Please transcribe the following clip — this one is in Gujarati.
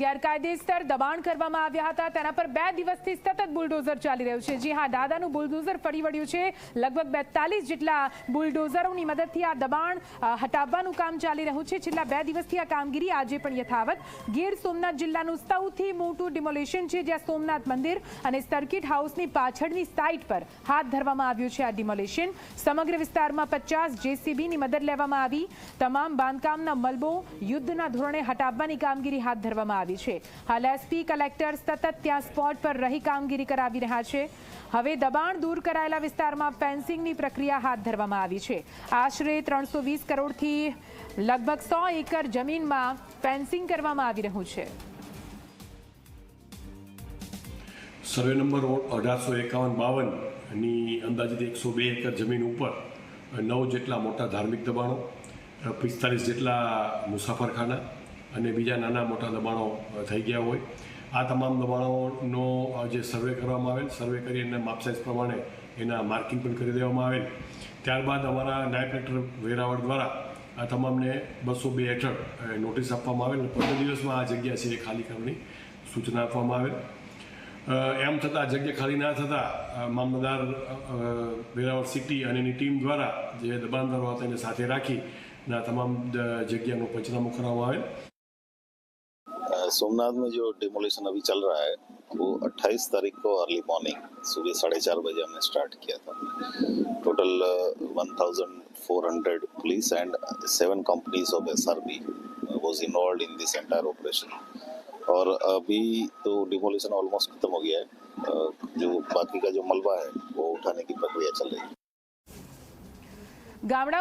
ગેરકાયદેસર દબાણ કરવામાં આવ્યા હતા. તેના પર બે દિવસથી સતત બુલડોઝર ચાલી રહ્યું છે. જી હા, દાદાનું બુલડોઝર ફરી વળ્યું છે. લગભગ બેતાલીસ જેટલા બુલડોઝરોની મદદથી આ દબાણ હટાવવાનું કામ ચાલી રહ્યું છે. છેલ્લા બે દિવસથી આ કામગીરી આજે પણ યથાવત. ગીર સોમનાથ જિલ્લાનું સૌથી મોટું ડિમોલેશન છે, જ્યાં સોમનાથ મંદિર અને સર્કિટ હાઉસની પાછળની સાઇટ પર હાથ ધરવામાં આવ્યું છે આ ડિમોલેશન. સમગ્ર વિસ્તારમાં પચાસ જેસીબીની મદદ લેવામાં આવી. તમામ બાંધકામના મલબો યુદ્ધના ધોરણે હટાવવાની કામગીરી હાથ ધરવામાં આવી. છે. હાલ એસપી કલેક્ટર સતત ત્યાં સ્પોટ પર રહી કામગીરી કરાવી રહ્યા છે. હવે દબાણ દૂર કરાયેલા વિસ્તારમાં ફેન્સિંગની પ્રક્રિયા હાથ ધરવામાં આવી છે. આશરે ત્રણસો કરોડથી લગભગ સો એકર જમીનમાં ફેન્સિંગ કરવામાં આવી રહ્યું છે. સર્વે નંબર અઢારસો એકાવન બાવનની અંદાજિત એકસો બે એકર જમીન ઉપર નવ જેટલા મોટા ધાર્મિક દબાણો, પિસ્તાલીસ જેટલા મુસાફરખાના અને બીજા નાના મોટા દબાણો થઈ ગયા હોય. આ તમામ દબાણોનો જે સર્વે કરવામાં આવેલ, સર્વે કરી અને માપસાઇઝ પ્રમાણે એના માર્કિંગ પણ કરી દેવામાં આવેલ. ત્યારબાદ અમારા નાયબ કલેક્ટર વેરાવળ દ્વારા આ તમામને બસો બે હેઠળ નોટિસ આપવામાં આવેલ પંદર દિવસમાં આ જગ્યા છે એ ખાલી કરવાની સૂચના આપવામાં આવેલ. એમ છતાં જગ્યા ખાલી ના થતાં મામલદાર વેરાવળ સિટી અને એની ટીમ દ્વારા જે દબાણદારો હતા એને સાથે રાખી ના તમામ જગ્યાનું પંચનામું કરવામાં આવેલ. सोमनाथ में जो डिमोलिशन अभी चल रहा है वो 28 तारीख को अर्ली मॉर्निंग सुबह साढ़े चार बजे हमने स्टार्ट किया था। Total 1,400 police and seven companies of S R B was involve in this entire operation और अभी तो डिमोलिशन ऑलमोस्ट खत्म हो गया है। uh, जो बाकी का जो मलबा है वो उठाने की प्रक्रिया चल रही है। गावड़ा